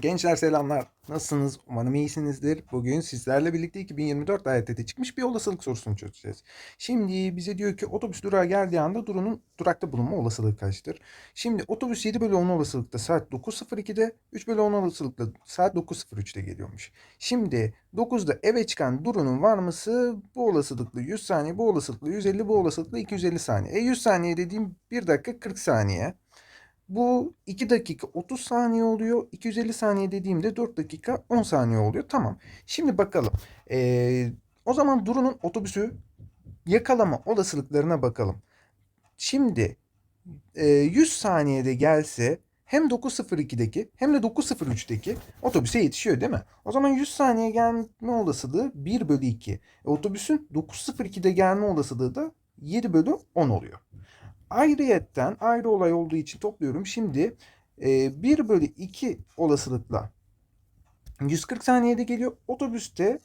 Gençler selamlar. Nasılsınız? Umarım iyisinizdir. Bugün sizlerle birlikte 2024 AYT'de çıkmış bir olasılık sorusunu çözeceğiz. Şimdi bize diyor ki otobüs durağa geldiği anda durunun durakta bulunma olasılığı kaçtır? Şimdi otobüs 7 bölü 10 olasılıkta saat 9.02'de 3 bölü 10 olasılıkla saat 9.03'te geliyormuş. Şimdi 9'da eve çıkan durunun varması bu olasılıkla 100 saniye, bu olasılıkla 150, bu olasılıkla 250 saniye. E 100 saniye dediğim 1 dakika 40 saniye. Bu 2 dakika 30 saniye oluyor. 250 saniye dediğimde 4 dakika 10 saniye oluyor. Tamam. Şimdi bakalım. Ee, o zaman Duru'nun otobüsü yakalama olasılıklarına bakalım. Şimdi e, 100 saniyede gelse hem 9.02'deki hem de 9.03'teki otobüse yetişiyor değil mi? O zaman 100 saniye gelme olasılığı 1 bölü 2. E, otobüsün 9.02'de gelme olasılığı da 7 bölü 10 oluyor. Ayrıyetten ayrı olay olduğu için topluyorum. Şimdi e, 1 bölü 2 olasılıkla 140 saniyede geliyor. Otobüste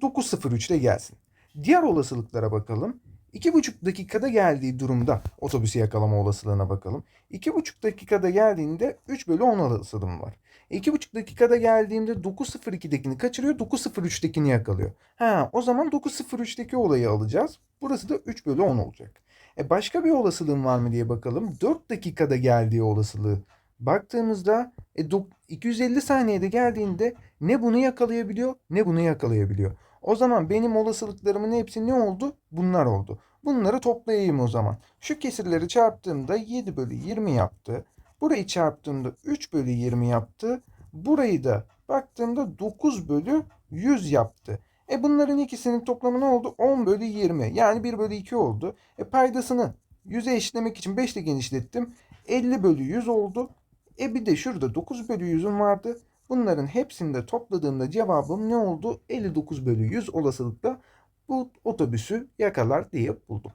9.03'te gelsin. Diğer olasılıklara bakalım. 2,5 dakikada geldiği durumda otobüsü yakalama olasılığına bakalım. 2,5 dakikada geldiğinde 3 bölü 10 olasılığım var. 2,5 dakikada geldiğimde 9.02'dekini kaçırıyor, 9.03'tekini yakalıyor. Ha, o zaman 9.03'teki olayı alacağız. Burası da 3 bölü 10 olacak. E başka bir olasılığım var mı diye bakalım. 4 dakikada geldiği olasılığı. Baktığımızda e, dok- 250 saniyede geldiğinde ne bunu yakalayabiliyor ne bunu yakalayabiliyor. O zaman benim olasılıklarımın hepsi ne oldu? Bunlar oldu. Bunları toplayayım o zaman. Şu kesirleri çarptığımda 7 bölü 20 yaptı. Burayı çarptığımda 3 bölü 20 yaptı. Burayı da baktığımda 9 bölü 100 yaptı. E bunların ikisinin toplamı ne oldu? 10 bölü 20. Yani 1 bölü 2 oldu. E paydasını 100'e eşitlemek için 5 ile genişlettim. 50 bölü 100 oldu. E bir de şurada 9 bölü 100'üm vardı. Bunların hepsini de topladığımda cevabım ne oldu? 59 bölü 100 olasılıkla bu otobüsü yakalar diye buldum.